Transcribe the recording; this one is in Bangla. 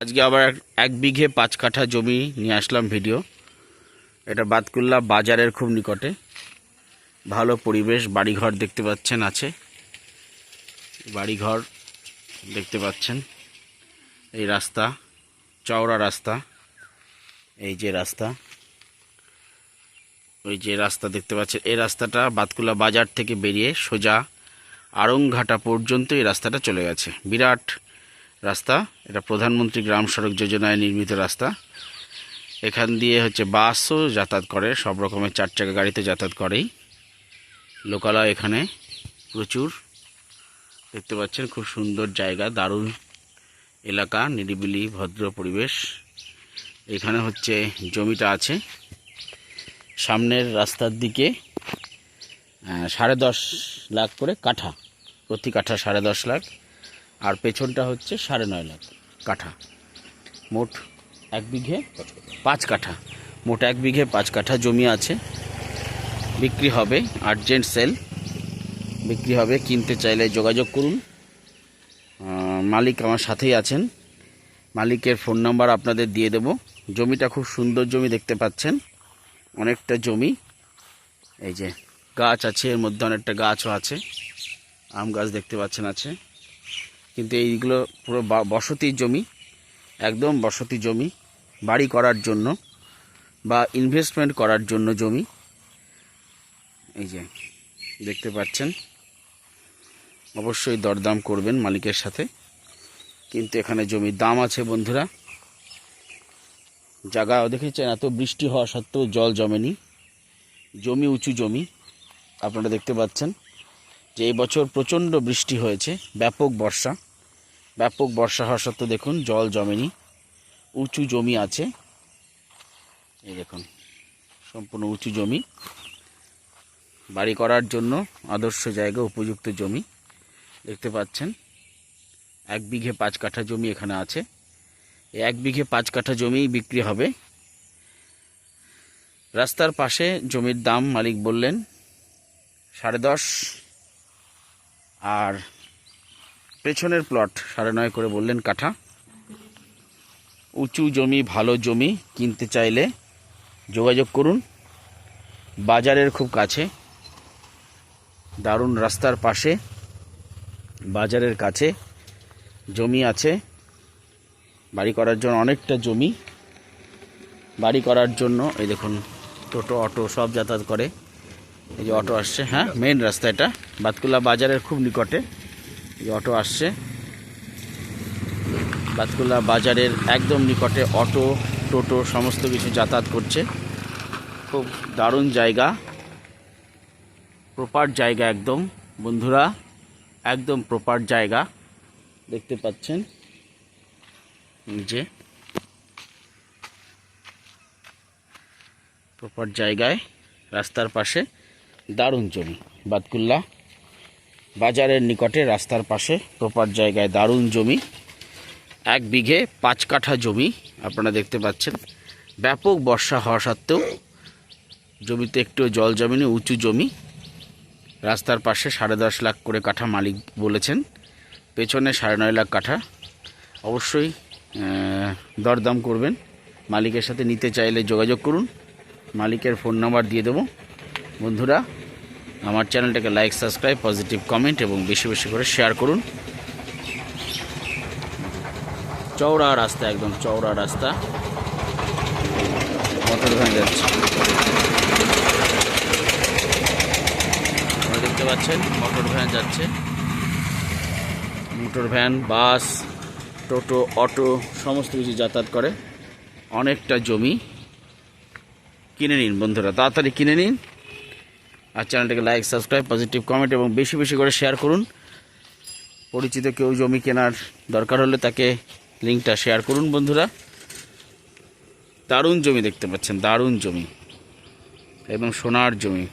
আজকে আবার এক- বিঘে পাঁচ কাঠা জমি নিয়ে আসলাম ভিডিও। এটা বাতকুল্লা বাজারের খুব নিকটে। ভালো পরিবেশ, বাড়িঘর দেখতে পাচ্ছেন আছে। বাড়িঘর দেখতে পাচ্ছেন। এই রাস্তা, চওড়া রাস্তা। এই যে রাস্তা। ওই যে রাস্তা দেখতে পাচ্ছেন। এই রাস্তাটা বাতকুল্লা বাজার থেকে বেরিয়ে সোজা আড়ংঘাটা পর্যন্ত এই রাস্তাটা চলে গেছে। বিরাট রাস্তা। এটা প্রধানমন্ত্রী গ্রাম সড়ক যোজনায় নির্মিত রাস্তা। এখান দিয়ে হচ্ছে বাসও যাতায়াত করে, সব রকমের চার চাকা গাড়িতে যাতায়াত করেই। লোকালয় এখানে প্রচুর। দেখতে পাচ্ছেন খুব সুন্দর জায়গা, দারুণ এলাকা, নিরিবিলি, ভদ্র পরিবেশ। এখানে হচ্ছে জমিটা আছে। সামনের রাস্তার দিকে সাড়ে দশ লাখ করে কাঠা। প্রতি কাঠা সাড়ে দশ লাখ। আর পেছনটা হচ্ছে সাড়ে নয় লাখ কাঠা। মোট এক বিঘে পাঁচ কাঠা। মোট এক বিঘে পাঁচ কাঠা জমি আছে। বিক্রি হবে আর্জেন্ট সেল। বিক্রি হবে, কিনতে চাইলে যোগাযোগ করুন। মালিক আমার সাথেই আছেন। মালিকের ফোন নাম্বার আপনাদের দিয়ে দেব। জমিটা খুব সুন্দর জমি দেখতে পাচ্ছেন। অনেকটা জমি। এই যে গাছ আছে, এর মধ্যে অনেকটা গাছও আছে। আম গাছ দেখতে পাচ্ছেন আছে। কিন্তু এইগুলো পুরো বা- বসতির জমি, একদম বসতি জমি, বাড়ি করার জন্য বা ইনভেস্টমেন্ট করার জন্য জমি। এই যে, দেখতে পাচ্ছেন। অবশ্যই দরদাম করবেন মালিকের সাথে। কিন্তু এখানে জমির দাম আছে বন্ধুরা। জায়গা দেখেছেন? এত বৃষ্টি হওয়া সত্ত্বেও জল জমেনি। জমি উঁচু জমি, আপনারা দেখতে পাচ্ছেন। যে এই বছর প্রচণ্ড বৃষ্টি হয়েছে, ব্যাপক বর্ষা। ব্যাপক বর্ষা হওয়া সত্ত্বেও দেখুন, জল জমেনি। উঁচু জমি আছে। এই দেখুন, সম্পূর্ণ উঁচু জমি। বাড়ি করার জন্য আদর্শ জায়গা, উপযুক্ত জমি। দেখতে পাচ্ছেন, এক বিঘে পাঁচ কাঠা জমি এখানে আছে। এক বিঘে পাঁচ কাঠা জমি বিক্রি হবে। রাস্তার পাশে জমির দাম মালিক বললেন সাড়ে দশ, আর পেছনের প্লট সাড়ে নয় করে বললেন কাঠা। উঁচু জমি, ভালো জমি কিনতে চাইলে যোগাযোগ করুন। বাজারের খুব কাছে, দারুণ রাস্তার পাশে, বাজারের কাছে জমি আছে। বাড়ি করার জন্য অনেকটা জমি। বাড়ি করার জন্য, এই দেখুন, টোটো, অটো সব যাতায়াত করে। এই যে অটো আসছে হ্যাঁ মেন রাস্তা এটা। বাতকুলা বাজারের খুব নিকটে। অটো আসছে। বাতকুলা বাজারের একদম নিকটে অটো, টোটো সমস্ত কিছু যাতায়াত করছে। খুব দারুণ জায়গা। প্রপার জায়গা একদম। বন্ধুরা, একদম প্রপার জায়গা। দেখতে পাচ্ছেন। যে। প্রপার জায়গায়, রাস্তার পাশে দারুণ জমি বাতকুল্লা বাজারের নিকটে রাস্তার পাশে প্রপার জায়গায় দারুণ জমি, এক বিঘে পাঁচ কাঠা জমি আপনারা দেখতে পাচ্ছেন। ব্যাপক বর্ষা হওয়া সত্ত্বেও জমিতে একটু জল জমিনে, উঁচু জমি। রাস্তার পাশে সাড়ে দশ লাখ করে কাঠা মালিক বলেছেন, পেছনে সাড়ে নয় লাখ কাঠা। অবশ্যই দরদাম করবেন। মালিকের সাথে নিতে চাইলে যোগাযোগ করুন। মালিকের ফোন নাম্বার দিয়ে দেবো। বন্ধুরা আমার চ্যানেলটাকে লাইক, সাবস্ক্রাইব, পজিটিভ কমেন্ট এবং বেশি বেশি করে শেয়ার করুন। চওড়া রাস্তা, একদম চওড়া রাস্তা। ভ্যান যাচ্ছে। দেখতে পাচ্ছেন, মোটর ভ্যান যাচ্ছে। মোটর ভ্যান, বাস, টোটো, অটো, সমস্ত কিছু যাতায়াত করে। অনেকটা জমি। কিনে নিন বন্ধুরা, তাড়াতাড়ি কিনে নিন। আর চ্যানেলটাকে লাইক, সাবস্ক্রাইব পজিটিভ কমেন্ট এবং বেশি বেশি করে শেয়ার করুন। পরিচিত কেউ জমি কেনার দরকার হলে তাকে লিঙ্কটা শেয়ার করুন বন্ধুরা। দারুণ জমি দেখতে পাচ্ছেন, দারুণ জমি। এবং সোনার জমি।